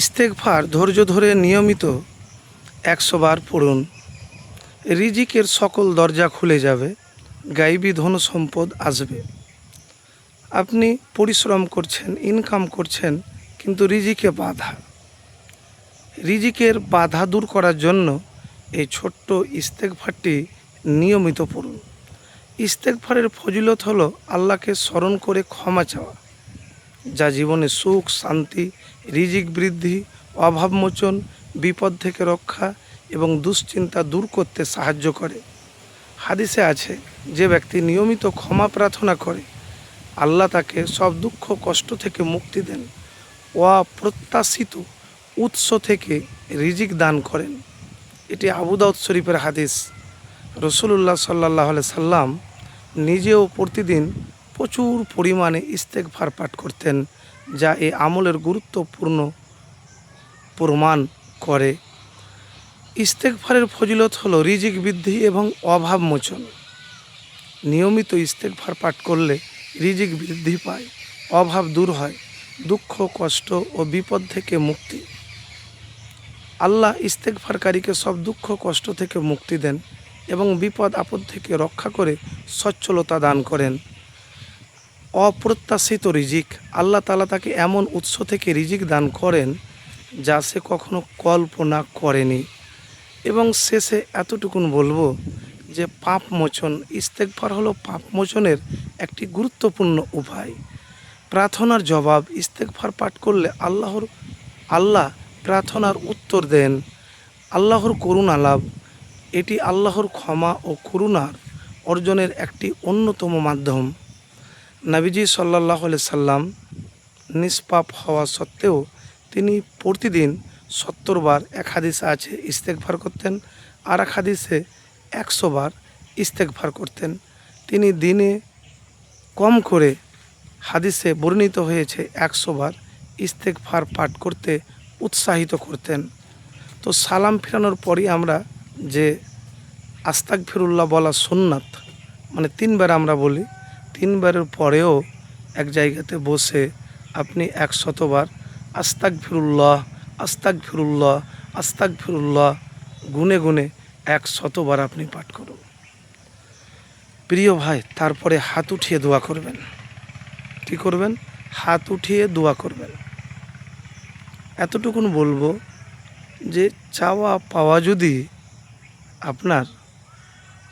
ইস্তেকফার ধৈর্য ধরে নিয়মিত একশো বার পড়ুন। রিজিকের সকল দরজা খুলে যাবে, গাইবী ধন সম্পদ আসবে। আপনি পরিশ্রম করছেন ইনকাম করছেন, কিন্তু রিজিকে বাধা। রিজিকের বাধা দূর করার জন্য এই ছোট্ট ইস্তেকফারটি নিয়মিত পড়ুন। ইস্তেকফারের ফজিলত হলো আল্লাহকে স্মরণ করে ক্ষমা চাওয়া। যা জীবনে সুখ, শান্তি, রিজিক, বৃদ্ধি অভাবমোচন বিপদ থেকে রক্ষা এবং দুশ্চিন্তা দূর করতে সাহায্য করে। হাদিসে আছে, যে ব্যক্তি নিয়মিত ক্ষমা প্রার্থনা করে, আল্লাহ তাকে সব দুঃখ, কষ্ট থেকে মুক্তি দেন, অপ্রত্যাশিত উৎস থেকে রিজিক দান করেন। এটি আবু দাউদ শরীফের হাদিস। রসুল্লাহ সাল্লাহ সাল্লাম নিজেও প্রতিদিন প্রচুর পরিমাণে ইস্তেকফার পাঠ করতেন, যা এই আমলের গুরুত্বপূর্ণ প্রমাণ করে। ইস্তেকফারের ফজিলত হলো রিজিক বৃদ্ধি এবং অভাব মোচন। নিয়মিত ইস্তেকফার পাঠ করলে রিজিক বৃদ্ধি পায়, অভাব দূর হয়, দুঃখ, কষ্ট ও বিপদ থেকে মুক্তি। আল্লাহ ইস্তেকফারকারীকে সব দুঃখ, কষ্ট থেকে মুক্তি দেন এবং বিপদ, আপদ থেকে রক্ষা করে সচ্ছলতা দান করেন। অপ্রত্যাশিত রিজিক। আল্লাহ তালা তাকে এমন উৎস থেকে রিজিক দান করেন যা সে কখনো কল্পনা করেনি। এবং শেষে এতটুকুন বলব যে পাপ মোচন ইস্তেকফার হলো পাপ মোচনের একটি গুরুত্বপূর্ণ উপায়। প্রার্থনার জবাব ইস্তেকফার পাঠ করলে আল্লাহর, আল্লাহ প্রার্থনার উত্তর দেন। আল্লাহর করুণা লাভ, এটি আল্লাহর ক্ষমা ও করুণার অর্জনের একটি অন্যতম মাধ্যম। নাবিজি সাল্লাহ সাল্লাম নিষ্পাপ হওয়া সত্ত্বেও তিনি প্রতিদিন সত্তর বার এক হাদিসে আছে ইস্তেকভার করতেন আর এক হাদিসে একশো বার ইস্তেকভার করতেন। তিনি দিনে কম করে হাদিসে বর্ণিত হয়েছে একশো বার ইস্তেকভার পাঠ করতে উৎসাহিত করতেন। তো সালাম ফেরানোর পরই আমরা যে আস্তাক ফিরুল্লাহ বলা সুন্নাত মানে তিনবার আমরা বলি তিনবারের পরেও এক জায়গাতে বসে আপনি এক শতবার আস্তাক ফিরুল্লাহ আস্তাক ফিরুল্লাহ আস্তাক ফিরুল্লাহ গুনে গুনে এক শতবার আপনি পাঠ করুন। প্রিয় ভাই, তারপরে হাত উঠিয়ে দোয়া করবেন। কি করবেন? হাত উঠিয়ে দোয়া করবেন। এতটুকুন বলব যে চাওয়া পাওয়া যদি আপনার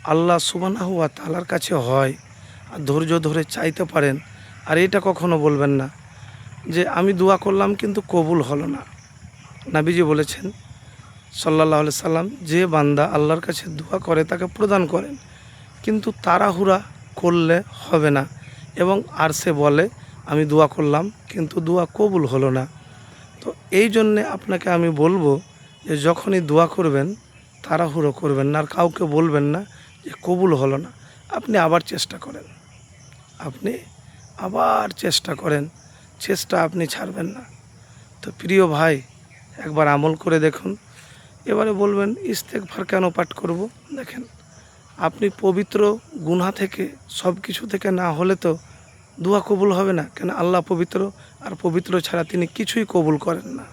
আল্লাহ সুবানাহুয়া তালার কাছে হয় ধৈর্য ধরে চাইতে পারেন, আর এটা কখনো বলবেন না যে আমি দোয়া করলাম কিন্তু কবুল হলো না। নাবিজি বলেছেন সাল্লাহ সাল্লাম, যে বান্দা আল্লাহর কাছে দোয়া করে তাকে প্রদান করেন, কিন্তু তাড়াহুড়া করলে হবে না এবং আর সে বলে, আমি দোয়া করলাম কিন্তু দোয়া কবুল হলো না। তো এই জন্যে আপনাকে আমি বলব যে যখনই দোয়া করবেন, তাড়াহুড়ো করবেন না, আর কাউকে বলবেন না যে কবুল হলো না, আপনি আবার চেষ্টা করেন। আপনি আবার চেষ্টা করেন, চেষ্টা আপনি ছাড়বেন না। তো প্রিয় ভাই, একবার আমল করে দেখুন। এবারে বলবেন ইস্তেকভার কেন পাঠ করব? দেখেন, আপনি পবিত্র গুনা থেকে সব কিছু থেকে না হলে তো দোয়া কবুল হবে না। কেন আল্লাহ পবিত্র, আর পবিত্র ছাড়া তিনি কিছুই কবুল করেন না।